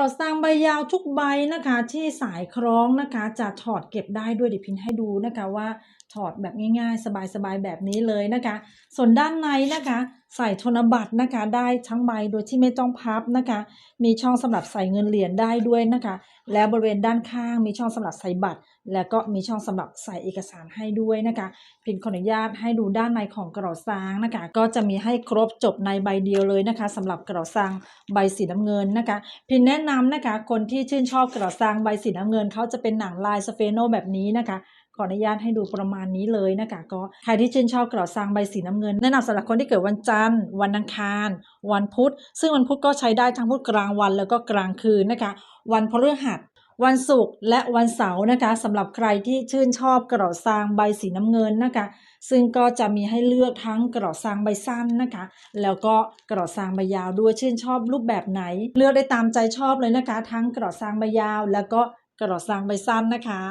เราสร้างใบยาวทุกใบนะคะที่สายคล้องนะคะ จะถอดเก็บได้ด้วยเดี๋ยวพินให้ดูนะคะว่าถอดแบบง่ายๆ สบายๆแบบนี้เลยนะคะ ส่วนด้านในนะคะ ใส่ธนบัตรนะคะ ได้ทั้งใบโดยที่ไม่ต้องพับนะคะ มีช่องสำหรับใส่เงินเหรียญได้ด้วยนะคะ แล้วบริเวณด้านข้างมีช่องสำหรับใส่บัตร แล้วก็มีช่องสำหรับใส่เอกสารให้ด้วยนะคะพินขออนุญาตให้ดูด้านในของกระเป๋าซางนะคะ ก็จะมีให้ครบจบในใบเดียวเลยนะคะสำหรับกระเป๋าซางใบสีน้ำเงินนะคะ พินแนะนำนะคะ คนที่ชื่นชอบกระเป๋าซางใบสีน้ำเงินเขาจะเป็นหนังลายสเฟโนแบบนี้นะคะขออนุญาตให้ดูประมาณนี้เลยนะคะก็ใครที่ชื่นชอบกระเป๋าซางใบสีน้ำเงินแนะนำสำหรับคนที่เกิดวันจันทร์ วันอังคาร วันพุธ ซึ่งวันพุธก็ใช้ได้ทั้งพุธกลางวันแล้วก็กลางคืนนะคะวันพฤหัสวันศุกร์และวันเสาร์นะคะสำหรับใครที่ชื่นชอบกระเป๋าซางใบสีน้ำเงินนะคะ ซึ่งก็จะมีให้เลือกทั้งกระเป๋าซางใบสั้นนะคะ แล้วก็กระเป๋าซางใบยาวด้วยชื่นชอบรูปแบบไหน เลือกได้ตามใจชอบเลยนะคะ ทั้งกระเป๋าซางใบยาว แล้วก็กระเป๋าซางใบสั้นนะคะ